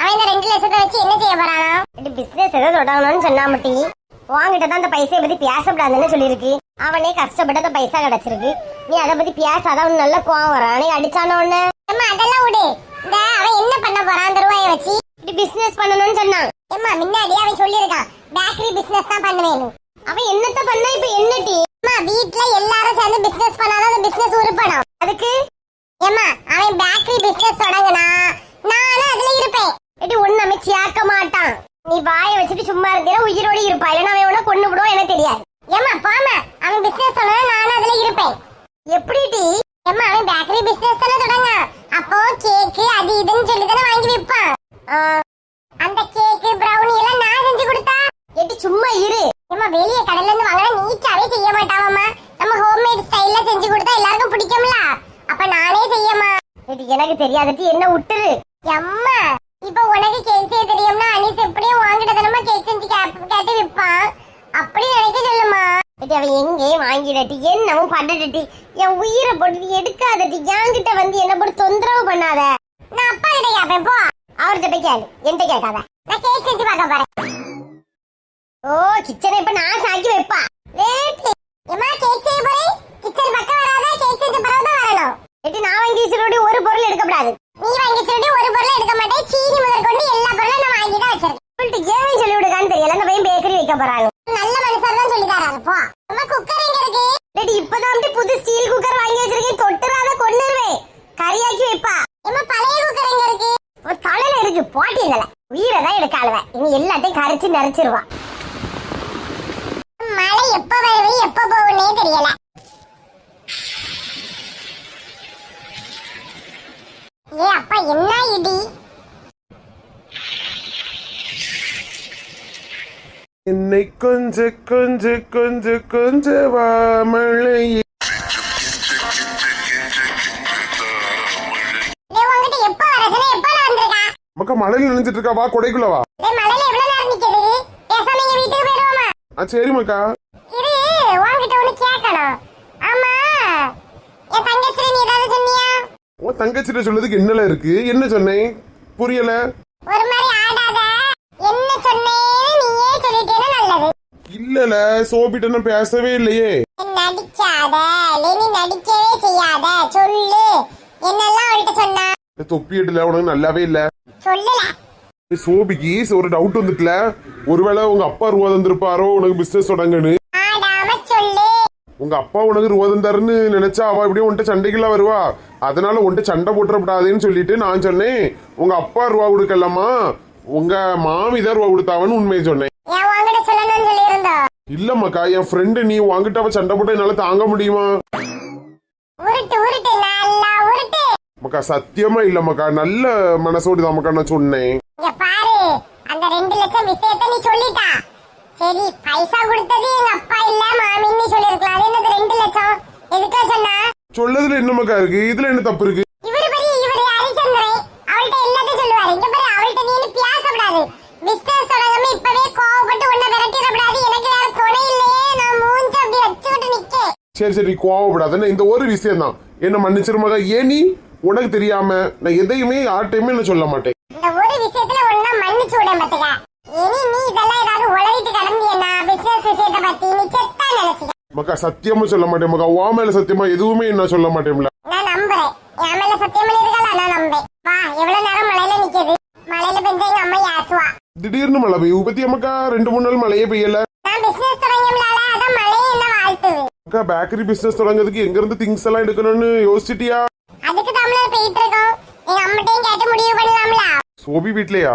அவன் இந்த ரெண்டு லட்சத்தை வச்சு என்ன செய்ய போறானா? இது பிசினஸ் ஏதோ தொடங்கணும்னு சொன்னா மட்டி. வாங்கிட்ட தான் அந்த பைசையை பத்தி பேசக்கூடாதுன்னு சொல்லியிருக்கு. அவனே கஷ்டப்பட்டு அந்த பைசா கிடைச்சிருக்கு. நீ அதை பத்தி பேசாத அவன் நல்ல கோவம் வரான் அடிச்சான உடனே அதெல்லாம் விடு. இந்த அவன் என்ன பண்ண போறான் அந்த ரூபாயை வச்சு? இப்படி பிசினஸ் பண்ணணும்னு சொன்னான். ஏம்மா முன்னாடி அவன் சொல்லியிருக்கான் பேக்கரி பிசினஸ் தான் பண்ணுவேன் அவன் என்னத்த பண்ணா இப்ப என்னட்டி அம்மா வீட்ல எல்லாரும் சேர்ந்து பிசினஸ் பண்ணாதான் அந்த பிசினஸ் உருப்படும். அதுக்கு ஏம்மா அவன் பேக்கரி பிசினஸ் தொடங்குனா நானும் அதுல இருப்பேன் எடி ஒண்ணு அவன் சேர்க்க மாட்டான் நீ வாயை வச்சுட்டு சும்மா இருந்தீனா உயிரோட இருப்பா இல்லைன்னா அவன் உன கொண்டு விடுவோம் எனக்கு தெரியாது ஏம்மா போமா அவன் பிசினஸ் தொடங்க நானும் அதுல இருப்பேன் எப்படி டி ஏம்மா அவன் பேக்கரி பிசினஸ் தானே தொடங்க அப்போ கேக்கு அது இதுன்னு சொல்லி தானே வாங்கி விற்பான் அந்த கேக்கு பிரவுனி எல்லாம் நான் செஞ்சு கொடுத்தா எட்டி சும்மா இரு ஏம்மா வெளிய கடையில இருந்து வாங்கினா நீச்சாவே செய்ய மாட்டாவம்மா நம்ம ஹோம்மேட் ஸ்டைல்ல செஞ்சு கொடுத்தா எல்லாருக்கும் பிடிக்கும்ல அப்ப நானே செய்யமா இது எனக்கு தெரியாதட்டி என்ன விட்டுரு அம்மா இப்ப உனக்கு கேக் செய்ய தெரியும்னா அனிஸ் எப்படியும் வாங்கிட்ட தானமா கேக் செஞ்சு கேட்டு விற்பான் அப்படி நினைக்க சொல்லுமா இது அவன் எங்கே வாங்கிடட்டி. என்னவும் பண்ணட்டி என் உயிரை போட்டு எடுக்காதட்டி. என்கிட்ட வந்து என்ன போட்டு தொந்தரவு பண்ணாத. நான் அப்பா கிட்ட கேட்பேன் போ. அவர்கிட்ட போய் கேளு. என்கிட்ட கேட்காத. நான் கேக் செஞ்சு பார்க்க போறேன். ஓ கிச்சனை இப்ப நான் சாக்கி வைப்பா. லேட்லி எம்மா கேக் செய்ய போறேன் கிச்சன் பக்கம் வராத கேக் செஞ்ச பிறகு தான் வரணும் எட்டி நான் வாங்கி வச்சிருக்கோடி ஒரு பொருள் எடுக்கப்படாது நீ வாங்கி வச்சிருக்கோடி ஒரு பொருள் எடுக்க மாட்டேன் சீனி முதல் கொண்டு எல்லா பொருளும் நான் வாங்கி தான் வச்சிருக்கேன் சொல்லிட்டு ஏன் சொல்லி விடுக்கான்னு தெரியல அந்த பையன் பேக்கரி வைக்க போறாங்க நல்ல மனுஷர் தான் சொல்லி தராரு போ அம்மா குக்கர் எங்க இருக்கு லேடி இப்பதான் அப்படி புது ஸ்டீல் குக்கர் வாங்கி வச்சிருக்கேன் தொட்டுறாத கொன்னுருவேன் கறியாக்கி வைப்பா எம்மா பழைய குக்கர் எங்க இருக்கு உன் தலையில இருக்கு போட்டீங்கள உயிரை தான் எடுக்க ஆளுவ இனி கரைச்சு நரைச்சிருவா மழை எப்ப வருது எப்ப போகும்னே தெரியல. ஏ அப்பா என்ன இடி? என்னை கொஞ்ச கொஞ்ச கொஞ்ச கொஞ்ச மக்கா மழையில நினைச்சிட்டு இருக்கா வா கொடைக்குள்ள வா. மழையில எவ்வளவு நேரம் நிக்குது பேசாம எங்க வீட்டுக்கு போயிருவோமா ஆ சரி மக்கா. இரு உன்கிட்ட ஒண்ணு கேட்கணும். ஆமா என் தங்கச்சி நீ ஏதாவது சொன்னியா? உன் தங்கச்சிட்ட சொல்லதுக்கு என்னல இருக்கு? என்ன சொன்னேன்? புரியல. ஒரு மாதிரி ஆடாத. என்ன சொன்னேன்னு நீயே சொல்லிட்டேன்னா நல்லது. இல்லல சோபிட்ட நான் பேசவே இல்லையே. நடிக்காத லெனி நடிக்கவே செய்யாத. சொல்லு. என்னெல்லாம் அவள்கிட்ட சொன்னா? தொப்பி எடுல உனக்கு நல்லாவே இல்ல. சொல்லல. சோபிக்கு ஒரு டவுட் வந்துட்டுல. ஒருவேளை உங்க அப்பா ரூபா தந்திருப்பாரோ? உனக்கு பிசினஸ் தொடங்குன்னு. உங்க அப்பா உனக்கு ரூபா தந்தாருன்னு நினைச்சா அவ எப்படியும் உன்கிட்ட சண்டைக்குலாம் வருவா. அதனால உன்கிட்ட சண்டை போட்டுறப்படாதேன்னு சொல்லிட்டு நான் சொன்னேன். உங்க அப்பா ரூபா கொடுக்கலாமா உங்க மாமி தான் ரூபா கொடுத்தாவன்னு உண்மையை சொன்னேன். இல்லம்மாக்கா என் ஃப்ரெண்டு நீ வாங்கிட்ட அவ சண்டை போட்டு என்னால தாங்க முடியுமா? மக்கா சத்தியமா இல்லம்மாக்கா நல்ல மனசோடு தான் மக்கா நான் சொன்னேன். இங்க பாரு அந்த ரெண்டு லட்சம் விஷயத்த நீ சொல்லிட்டா. சரி பைசா கொடுத்தது எங்க அப்பா இல்ல மாமின்னு சொல்லிருக்கலாம். அது என்னது ரெண்டு லட்சம்? எதுக்கு சொன்னா? சொல்லதுல என்ன மக்கா இருக்கு? இதுல என்ன தப்பு இருக்கு? இவரு பெரிய இவரு ஹரிச்சந்திரன். அவள்கிட்ட எல்லாத்தையும் சொல்லுவாரு. இங்க பாரு அவள்கிட்ட நீ இன்னும் பேசக்கூடாது பிசினஸ் தொடங்காம இப்பவே கோவப்பட்டு உன்னை விரட்டிடக்கூடாது. எனக்கு வேற துணை இல்லையே. நான் மூஞ்ச அப்படி வச்சுக்கிட்டு நிக்கேன் சரி சரி கோவப்படாத. இந்த ஒரு விஷயம் தான் என்ன மன்னிச்சிருமாக்கா ஏன் நீ? உனக்கு தெரியாம நான் எதையுமே யார்ட்டையுமே நான் சொல்ல மாட்டேன். இந்த ஒரு விஷயத்துல ஒன்னா மன்னிச்சு விட மாட்டேங்க இனி நீ இதெல்லாம் ஏதாவது உளறிட்டு கிடந்தியன்னா பிசினஸ் விஷயத்தை பத்தி நீ செத்தா நினைச்சுக்க. மக்கா சத்தியமா சொல்ல மாட்டேன் மக்கா. உன் மேல சத்தியமா எதுவுமே நான் சொல்ல மாட்டேன்ல. நான் நம்புறேன். என் மேல சத்தியம் பண்ணிருக்கல நான் நம்பேன் வா எவ்வளவு நேரம் மழையில நிக்குது? மழையில பெஞ்ச எங்க அம்மா யாசுவா? திடீர்னு மழை பெய்யும். பத்தி அம்மாக்கா ரெண்டு மூணு நாள் மழையே பெய்யல. நான் பிசினஸ் தொடங்கியம்லால அதான் மழையே என்ன வாழ்த்துது? அக்கா பேக்கரி பிசினஸ் தொடங்குறதுக்கு எங்க இருந்து திங்ஸ் எல்லாம் எடுக்கணும்னு யோசிச்சிட்டியா? அதுக்கு தமிழர் போயிட்டு இருக்கோம். எங்க அம்மாட்டையும் கேட்டு முடிவு பண்ணலாம்ல. சோபி வீட்லயா?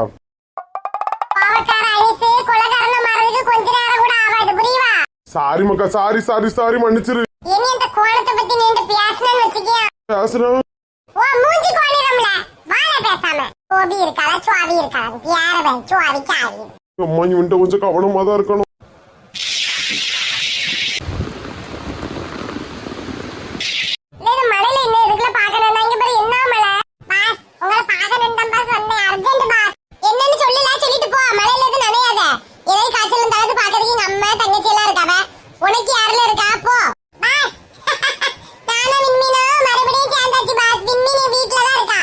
பாவக்கார அரிசி கொலகாரன மாறதுக்கு கொஞ்ச நேரம் கூட ஆகாது புரியுவா சாரி மக்கா சாரி சாரி சாரி மன்னிச்சிரு. இனி இந்த கோணத்தை பத்தி நீண்டு பேசணும்னு வச்சுக்கியா? பேசுறோம் ஓ மூஞ்சி கோணிரம்ல வாழ பேசாம. கோபி இருக்காளா? சுவாவி இருக்காளா? யாரவன் சுவாவி சாவி அம்மா இவன்ட்ட கொஞ்சம் கவனமா தான் இருக்கணும் இது மழையில இன்னும் இதுக்குள்ள பாக்கணும் இங்க பாரு என்ன மழை பாஸ் உங்களை பார்க்கணும் தான் பாஸ் வந்தேன் அர்ஜென்ட் பாஸ் என்னன்னு சொல்லல சொல்லிட்டு போ மழையில எதுவும் நனையாத ஏதாவது காய்ச்சல் இருந்தாலும் பாக்குறதுக்கு எங்க அம்மா தங்கச்சி எல்லாம் இருக்காவ உனக்கு யாருல இருக்கா போ பாஸ் நானும் விண்மீனும் மறுபடியும் சேர்ந்தாச்சு பாஸ் விண்மீன் வீட்டுல தான் இருக்கா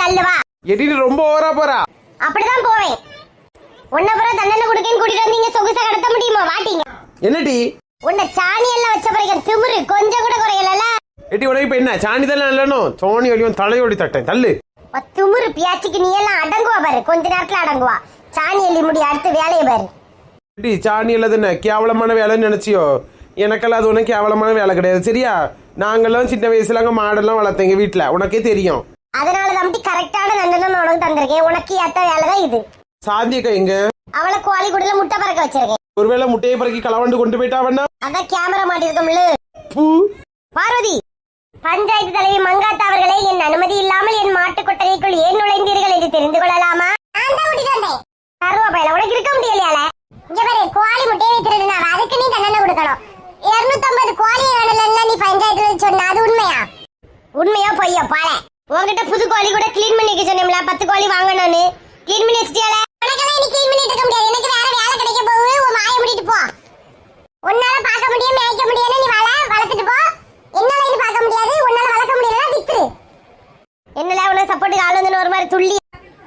வந்தாச்சு வந்து அல்லு வா எடிட்டு ரொம்ப ஓவரா போறா. அப்படிதான் போவேன். உன்னை புறம் தண்டனை கொடுக்கன்னு கூட்டிட்டு வந்து இங்க சொகுசா கடத்த முடியுமா? வாட்டிங்க. என்னடி? உன்னை சாணி எல்லாம் வச்ச பிறகு திமிரு கொஞ்சம் கூட குறையல எட்டி உனக்கு இப்ப என்ன? சாணி தானே இல்லனும் சோனி வலியும் தலையோடி தட்டேன். தள்ளு. திமிரு பியாச்சிக்கு நீ எல்லாம் அடங்குவா பாரு. கொஞ்ச நேரத்துல அடங்குவா. சாணி எள்ளி முடி அடுத்து வேலையை பாரு. எடி சாணி இல்லாத என்ன? கேவலமான வேலைன்னு நினைச்சியோ? எனக்கெல்லாம் அது ஒன்றும் கேவலமான வேலை கிடையாது. சரியா? நாங்கெல்லாம் சின்ன வயசுல அங்கே மாடெல்லாம் வளர்த்தேங்க வீட்டில். உனக்கே தெரியும். அதனால தான் கரெக்டான தண்டனை உனக்கு தந்திருக்கேன். உனக்கு ஏத்த வேலை தான் இது சாந்தியக்கா எங்க? அவளை கோழி குடில முட்டை பறக்க வச்சிருக்கேன். ஒருவேளை முட்டையை பறக்கி களவாண்டு கொண்டு போயிட்டாவண்ணா அதான் கேமரா மாட்டிருக்கோம்ல பூ. பார்வதி பஞ்சாயத்து தலைவி மங்காத்தா அவர்களே என் அனுமதி இல்லாமல் என் மாட்டு கொட்டகைக்குள் ஏன் நுழைந்தீர்கள் என்று தெரிந்து கொள்ளலாமா? உனக்கு இருக்க முடியலையால இங்க பாரு கோழி முட்டையை வைத்திருந்தா அதுக்கு நீ தண்டனை கொடுக்கணும். இருநூத்தம்பது கோழியை வேணும்ல நீ பஞ்சாயத்துல சொன்ன அது உண்மையா? உண்மையா பொய்யா உன்கிட்ட புது கோழி கூட க்ளீன் பண்ணி வைக்க சொன்னோம்ல பத்து கோழி வாங்கணும்னு க்ளீன் பண்ணி வச்சிட்டியால? உனக்கெல்லாம் நீ க்ளீன் பண்ணிட்டு இருக்க முடியாது. எனக்கு வேற வேலை கிடைக்க போகுது. உன் வாயை மூடிட்டு போ. உன்னால பார்க்க முடியும் மேய்க்க முடியாது நீ வள வளர்த்துட்டு போ. என்னால இது பார்க்க முடியாது. உன்னால வளர்க்க முடியல வித்துரு. என்னல உன சப்போர்ட்டுக்கு ஆள் வந்து ஒரு மாதிரி துள்ளி.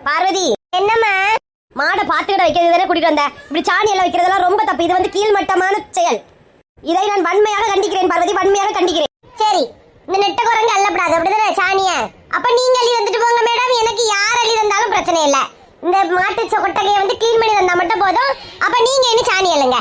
பார்வதி என்னம்மா? மாடை பாத்துக்கிட வைக்கிறது தானே கூட்டிட்டு வந்த? இப்படி சாணி எல்லாம் வைக்கிறதெல்லாம் ரொம்ப தப்பு. இது வந்து கீழ்மட்டமான செயல். இதை நான் வன்மையாக கண்டிக்கிறேன் பார்வதி. வன்மையாக கண்டிக்கிறேன். சரி இந்த நெட்ட குரங்கு அள்ளப்படாது அப்படிதானே சாணிய? அப்ப நீங்க அள்ளி வந்துட்டு போங்க மேடம் எனக்கு யார் அள்ளி தந்தாலும் பிரச்சனை இல்ல. இந்த மாட்டு கொட்டகையை வந்து க்ளீன் பண்ணி தந்தா மட்டும் போதும். அப்ப நீங்க என்ன சாணி அள்ளுங்க.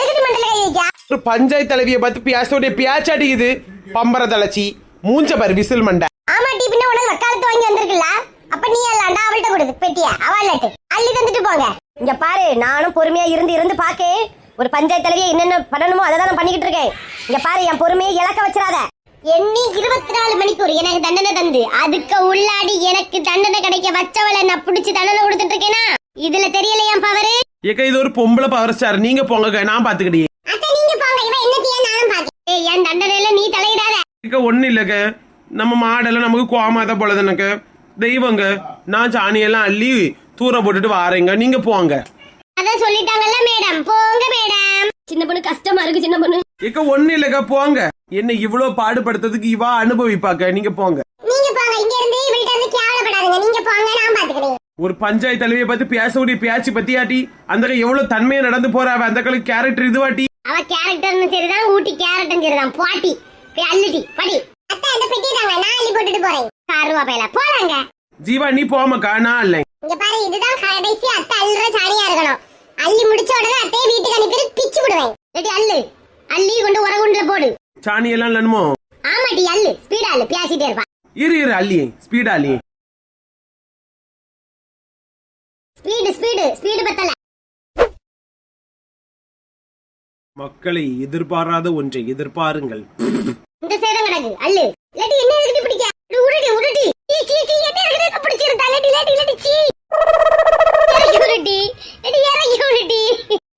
எதுக்கு மண்டல கை வைக்க? ஒரு பஞ்சாயத்து தலைவியை பார்த்து பியாசோடைய பியாச்சு அடிக்குது. பம்பர தலைச்சி மூஞ்ச பாரு விசில் மண்டை. ஆமா டி பின்ன உனக்கு வக்காலத்து வாங்கி வந்திருக்குல்ல? அப்ப நீ அல்லாண்டா அவள்கிட்ட கொடுத்து பெட்டிய. அவள்ட்டு அள்ளி தந்துட்டு போங்க. இங்க பாரு நானும் பொறுமையா இருந்து இருந்து பாக்கேன். ஒரு பஞ்சாயத்து தலைவியை என்னென்ன பண்ணணுமோ அதை தான் பண்ணிக்கிட்டு இருக்கேன். இங்க பாரு என் பொறுமையை இழக்க வச்சிடாத. எண்ணி இருபத்தி நாலு மணிக்கூர் எனக்கு தண்டனை தந்து. அதுக்கு உள்ளாடி எனக்கு தண்டனை கிடைக்க வச்சவளை நான் பிடிச்சி தண்டனை கொடுத்துட்டு இருக்கேனா? இதுல தெரியலையா பவரு? ஏக்கா இது ஒரு பொம்பளை பவர் ஸ்டார். நீங்க போங்க நான் பாத்துக்கிட்டே அத்தை நீங்க போங்க. இவன் என்ன செய்ய நானும் பாக்கேன் என் தண்டனையில நீ தலையிடாத. ஏக்கா ஒன்றும் இல்லைக்க நம்ம மாடெல்லாம் நமக்கு கோமாத போல தானக்க தெய்வங்க நான் சாணியெல்லாம் அள்ளி தூர போட்டுட்டு வாரேங்க நீங்க போங்க. அதான் சொல்லிட்டாங்கல்ல மேடம். போங்க மேடம். சின்ன பொண்ணு கஷ்டமா இருக்கு சின்ன பொண்ணு. ஏக்கா ஒன்றும் இல்லைக்கா போங்க. என்ன இவ்வளோ பாடுபடுத்துறதுக்கு இவா அனுபவிப்பாக்க நீங்க போங்க. நீங்க போங்க. இங்க இருந்து இவள்கிட்ட இருந்து கேவலப்படாதீங்க. நீங்க போங்க நான் பாத்துக்கிறேன். ஒரு பஞ்சாயத்து தலைவியை பார்த்து பேசக்கூடிய பேச்சு பத்தியாட்டி அந்த எவ்வளவு தன்மையா நடந்து போறாவ அந்த அக்களுக்கு கேரக்டர் இதுவாட்டி. அவ கேரக்டர்னு சரிதான் ஊட்டி கேரட்டும் சரிதான். பாட்டி. போய் படி. அத்தை அந்த பெட்டி தாங்க. நான் அள்ளி போட்டுட்டு போறேன். கருவா பையில போறாங்க ஜீவா நீ போமக்கா நான் இல்லை இங்க பாரு இதுதான் கடைசி அத்தை அள்ளுற சாணியா இருக்கணும். அள்ளி முடிச்ச உடனே அத்தையை வீட்டுக்கு அனுப்பி பிச்சு விடுவேன். ரெடி அள்ளு. அள்ளி கொண்டு உரகுண்டுல போடு. சாணியெல்லாம் இல்லனுமோ ஆமாட்டி அள்ளு. ஸ்பீடா அள்ளு. பேசிட்டே இருப்பா. இரு இரு அள்ளி ஸ்பீடா அள்ளி ஸ்பீடு ஸ்பீடு ஸ்பீடு பத்தல. மக்களை எதிர்பாராத ஒன்றை எதிர்பாருங்கள். இந்த சேதம் கிடக்கு. அள்ளு. இல்லாட்டி என்ன இருக்குது பிடிக்க? இது உருட்டி உருட்டி சீ, சீ, சீ, என்ன இருக்குது பிடிச்சிருந்தா? இல்லாட்டி இல்லாட்டி இல்லாட்டி சீ.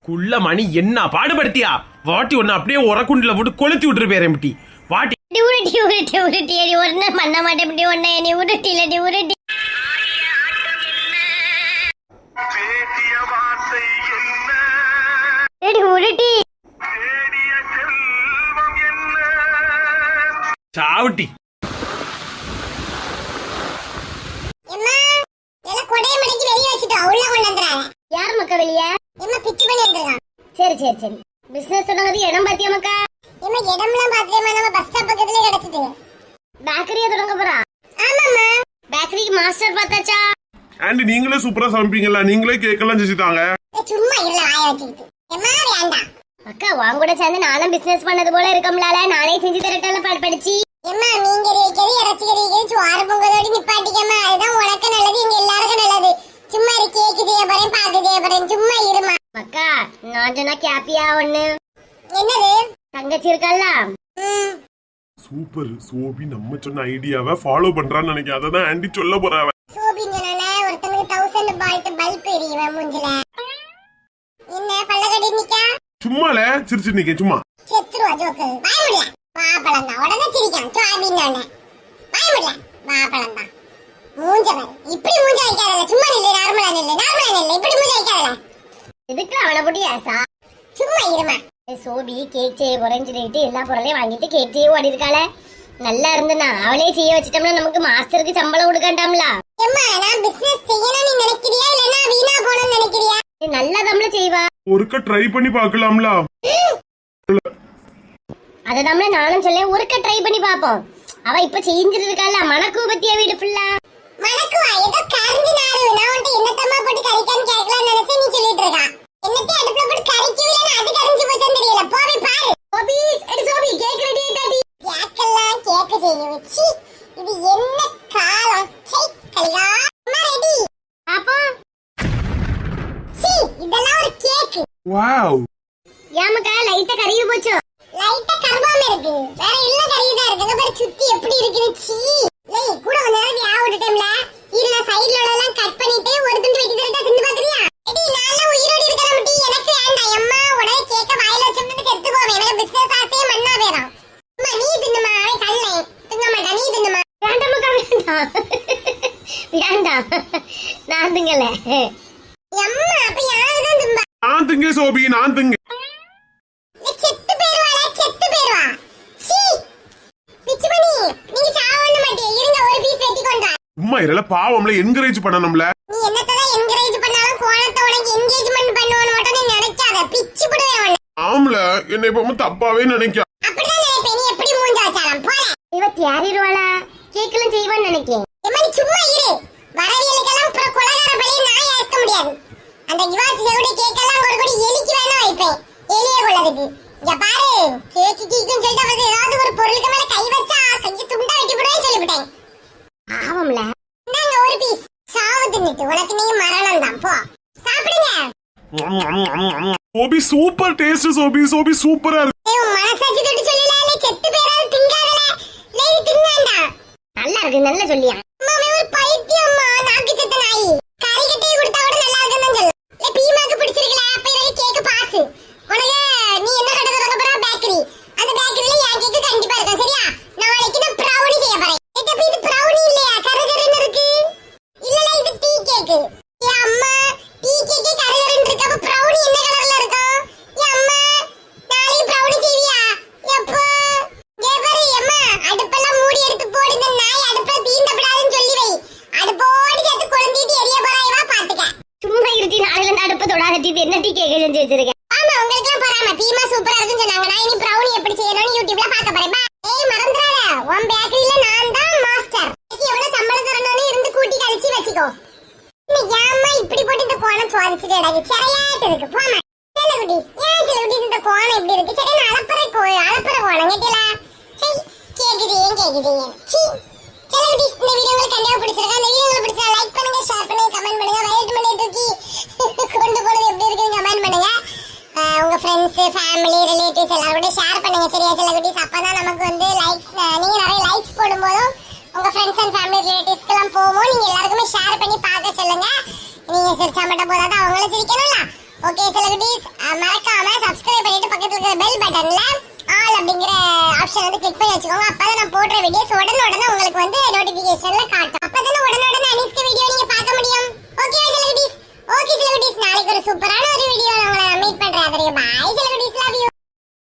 குள்ள மணி என்ன பாடுபடுத்தியா? வாட்டி ஒன்னு அப்படியே உரக்குண்டுல போட்டு கொளுத்தி விட்டுரு பேரம்பட்டி வாட்டி. உருட்டி உருட்டி உருட்டி. அடி ஒன்னும் பண்ண மாட்டேன் இப்படி ஒன்னு நீ உருட்டி இல்லாட்டி உருட்டி. உருட்டி. தேடிய செல்வம் என்ன? சாவட்டி. எல்லாம் கொடைய மடக்கி வெளிய வச்சிட்டோம் உள்ள கொண்டு வந்துறாங்க யார் மக்கா வெளிய? எம்மா பிச்சு பண்ணி வந்துருக்கான். சரி சரி சரி. பிசினஸ் தொடங்குறது இடம் பாத்தியா மக்கா? எம்மா இடம்லாம் பாத்தியம்மா நம்ம பஸ் ஸ்டாப் பக்கத்துல கிடைச்சிட்டு. பேக்கரியா தொடங்க போறா? ஆமாம்மா. பேக்கரிக்கு மாஸ்டர் பார்த்தாச்சா? ஆண்டி நீங்களே சூப்பரா சமைப்பீங்களா நீங்களே கேக்கெல்லாம் செஞ்சுட்டாங்க ஏய், சும்மா இல்ல வாய வச்சுக்கிட்டு. எம்மா வேண்டாம். அக்கா வாங்க கூட சேர்ந்து நானும் பிசினஸ் பண்ணது போல இருக்கம்லால. நானே செஞ்சு தரட்டால பாடு படிச்சு. எம்மா மீன் கறி வைக்கிறது இறைச்சி கறி வைக்கிறது சோறு நிப்பாட்டிக்கம்மா. அதுதான் உனக்கு நல்லது இங்க எல்லாருக்கும் நல்லது. சும்மா இரு கேக்கு செய்ய போறேன் பாக்கு செய்ய போறேன் சும்மா இருமா அக்கா நான் சொன்னா கேப்பியா ஒண்ணு? என்னது? தங்கச்சி இருக்கல்ல சூப்பர். சோபி நம்ம சொன்ன ஐடியாவை ஃபாலோ பண்றான்னு நினைக்கிறேன். அதை தான் ஆண்டி சொல்ல போறாவ சொன்னானே ஒருத்தனுக்கு தௌசண்ட் பால்ட் பல்ப் எரியுவேன் மூஞ்சில. என்ன நிக்கா? சும்மால சிரிச்சு நிக்க சும்மா. செத்துருவா ஜோக்கு. வாய முடியல வாப்பழம் தான் உடனே சிரிக்கான் சுவாபின்னு வாய முடியல வாப்பழம் தான் மூஞ்ச பாரு இப்படி மூஞ்ச வைக்காதல சும்மா நில்லு. நார்மலா நில்லு. நார்மலா நில்லு. இப்படி மூஞ்ச வைக்காதல இதுக்கு அவனை போட்டு ஏசா? சும்மா இருமா. சோபி கேக் செய்ய போறேன்னு சொல்லிட்டு எல்லா பொருளையும் வாங்கிட்டு கேக் செய்ய ஓடி இருக்காள நல்லா இருந்தனா அவளே செய்ய வச்சிட்டோம்னா நமக்கு மாஸ்டருக்கு சம்பளம் கொடுக்கண்டாம்ல? அம்மா நான் பிசினஸ் செய்யணும்னு நினைக்கிறியா? இல்லனா வீணா போகணும்னு நினைக்கிறியா? நல்லா நம்மள செய்வா. ஒருக்க ட்ரை பண்ணி பார்க்கலாம்ல? அதை நம்மள நானும் சொல்ல ஒருக்க ட்ரை பண்ணி பாப்போம் அவ இப்ப செஞ்சிட்டு இருக்கால மணக்கு பத்தியா வீடு ஃபுல்லா மணக்குவா ஏதோ கரிஞ்சு நாரு நான் உன்ட்ட என்னத்தம்மா போட்டு கறிக்கான்னு கேட்கலாம் நினைச்சு நீ சொல்லிட்டு இருக்கா என்னத்தை அடுப்புல போட்டு கறிக்கவே அது கரிஞ்சு போச்சுன்னு தெரியல போவி பாரு சோபி எடி சோபி கேக் ரெடி ஆயிட்டாடி கேக்கெல்லாம் கேக்க செய்ய வச்சு இது என்ன காலம் சை கலிகா அம்மா ரெடி பாப்பா சி இதெல்லாம் ஒரு கேக் வாவ் ஏமக்கா லைட்டா கருகி போச்சோ லைட்டா கருவாம இருக்கு வேற இல்ல கருகிதான் இருக்கு அங்க பாரு சுத்தி எப்படி இருக்குன்னு சீ லேய் கூட கொஞ்ச நேரம் யா விட்டுட்டோம்ல இரு நான் சைடுல உள்ளதெல்லாம் கட் பண்ணிட்டு ஒரு துண்டு வெட்டி தரட்டா தின்னு பாக்குறியா எடி நான்லாம் உயிரோட இருக்கற முட்டி எனக்கு வேண்டாம் அம்மா உடனே கேக்க வாயில வச்சுட்டு செத்து போவேன் எனக்கு பிசினஸ் ஆசையே மண்ணா போயிடும் அம்மா நீ தின்னுமா அவன் கல்லை திங்க மாட்டா நீ தின்னுமா வேண்டாமக்கா வேண்டாம் வேண்டாம் நான் திங்கல அம்மா அப்ப யாருதான் திம்பா நான் திங்க சோபி நான் திங்க செத்து போயிருவாளே செத்து போயிருவா சீ பிச்சுமணி நீங்க சாவண்ண மாட்டே இருங்க ஒரு பீஸ் வெட்டி கொண்டு வா. உம்மா இதெல்லாம் பாவம்ல என்கரேஜ் பண்ணணும்ல. நீ என்கரேஜ் பண்ணாலும் கோணத்தை உனக்கு என்கேஜ்மெண்ட் பண்ணுவோன்னு மட்டும் நீ நினைக்காத. பிச்சு விடுவேன் உன்னை ஆம்ல என்னை எப்பவும் தப்பாவே நினைக்க. அப்படிதான் நினைப்பேன். நீ எப்படி மூஞ்ச வச்சாலும். போல இவ தேறிடுவாளா கேக்கலும் செய்வான்னு நினைக்கேன். எம்மா நீ சும்மா இரு. வரவியலுக்கெல்லாம் முடியாது. அந்த இவாச்சி செவிட கேக்கெல்லாம் ஒரு கொடி எலிக்கு வேணா வைப்பேன் எலிய கொள்ளதுக்கு இங்க பாரு கேக்கு கீக்குன்னு சொல்லிட்டு அவருக்கு ஏதாவது ஒரு பொருளுக்கு மேல கை வச்சா கையை துண்டா வெட்டி விடுவேன் சொல்லிவிட்டேன். ஆவம்ல? நாங்க ஒரு பீஸ் சாவு தின்னுட்டு உனக்கு நீ மரணம் தான். போ. சாப்பிடுங்க. சோபி சூப்பர் டேஸ்ட் சோபி சோபி சூப்பரா இருக்கு. ஏய், மனசாட்சி தொட்டு சொல்லல இல்ல செத்து பேராது திங்காதல. லேடி திங்காண்டா நல்லா இருக்கு நல்ல சொல்லியா? மாமே ஒரு பைத்தியம்மா நாக்கு செத்த நாய் கறி கட்டி கொடுத்தா கூட நல்லா இருக்குன்னு சொல்லு இல்ல பீமாக்கு பிடிச்சிருக்கல அப்ப எனக்கு கேக் பாஸ் உனக்கு நீ என்ன கடை திறக்க போற பேக்கரி அந்த பேக்கரியில என் கேக் கண்டிப்பா இருக்கும் சரியா நாளைக்கு நான் ப்ரௌனி செய்ய போறேன் ஏய், அப்ப இது ப்ரௌனி இல்லையா கரு கருன்னு இருக்கு இல்லல இது டீ கேக் ஏ அம்மா டீ கேக் கரு கருன்னு இருக்கு அப்ப ப்ரௌனி என்ன கலர்ல இருக்கும் ஏ அம்மா நாளைக்கு ப்ரௌனி செய்வியா எப்போ ஏ பாரு அம்மா அடுப்பெல்லாம் மூடி எடுத்து போடு இந்த நாய் அடுப்புல தீண்டப்படாதுன்னு சொல்லி வை அடுப்போடு சேர்த்து கொளுந்திட்டு எரிய போறாயவா பாத்துக்க சும்மா இருட்டி நாளைல இருந்து அடுப்பு தொடாதட்டி இது என்ன டீ கேக் செஞ்சு வச்சிருக்கேன் ஆமா உங்களுக்கு எல்லாம் பராம பீமா சூப்பரா இருக்குன்னு சொன்னாங்க நான் இனி ப்ரௌனி எப்படி செய்யணும்னு யூடியூப்ல பார்க்க போறேன் பா. ஏய் மறந்துடாத உன் பேக்கரியில நான் தான் மாஸ்டர் இன்னைக்கு எவ்வளவு சம்பளம் தரணும்னு இருந்து கூட்டி கழிச்சு வச்சுக்கோ இன்னைக்கு ஏம்மா இப்படி போட்டு இந்த கோணம் சுவாதிச்சுட்டு இருக்கு போமா சில குட்டீஸ் ஏன் சில குட்டீஸ் இந்த கோணம் இப்படி இருக்கு. சரி அளப்பறை கோ அளப்பறை கோணம் கேட்டீங்களா? சரி கேக்குது ஏன் கேக்குது சீ. சில குட்டீஸ் இந்த வீடியோ உங்களுக்கு கண்டிப்பா பிடிச்சிருக்கா? இந்த வீடியோ உங்களுக்கு பிடிச்சா லைக் பண்ணுங்க ஷேர் பண்ணுங்க கமெண்ட் பண்ணுங்க வயலட் மணி தூக்கி கொண்டு போனது எப்படி இருக்குன்னு கமெண்ட் பண்ணுங்க. உங்க ஃப்ரெண்ட்ஸ் ஃபேமிலி ரிலேட்டிவ்ஸ் எல்லாரும் ஷேர் பண்ணுங்க சரியா சில குட்டீஸ் அப்பதான் நமக்கு வந்து லைக்ஸ் நீங்க நிறைய லைக்ஸ் போடும்போதும் உங்க ஃப்ரெண்ட்ஸ் அண்ட் ஃபேமிலி ரிலேட்டிவ்ஸ்க்கு எல்லாம் போவோம். நீங்க எல்லாருக்குமே ஷேர் பண்ணி பார்க்க சொல்லுங்க. நீங்க சிரிச்சா மட்டும் போதாது? அவங்களும் சிரிக்கணும்ல? ஓகே சில குட்டீஸ் மறக்காம சப்ஸ்கிரைப் பண்ணிட்டு பக்கத்துல இருக்கிற பெல் பட்டன்ல ஆல் அப்படிங்கிற ஆப்ஷன் வந்து கிளிக் பண்ணி வச்சுக்கோங்க. அப்பதான் நான் போடுற வீடியோஸ் உடனே உடனே உங்களுக்கு வந்து நோட்டிபிகேஷன்ல காட்டும். அப்பதான் உடனே உடனே அனிஸ்க வீடியோ நீங்க பார்க்க முடியும். ஓகே சில குட்டீஸ் ஓகே சில குட்டீஸ் நாளைக்கு ஒரு சூப்பரான ஒரு வீடியோல உங்களை மீட் பண்றேன். பாய் சில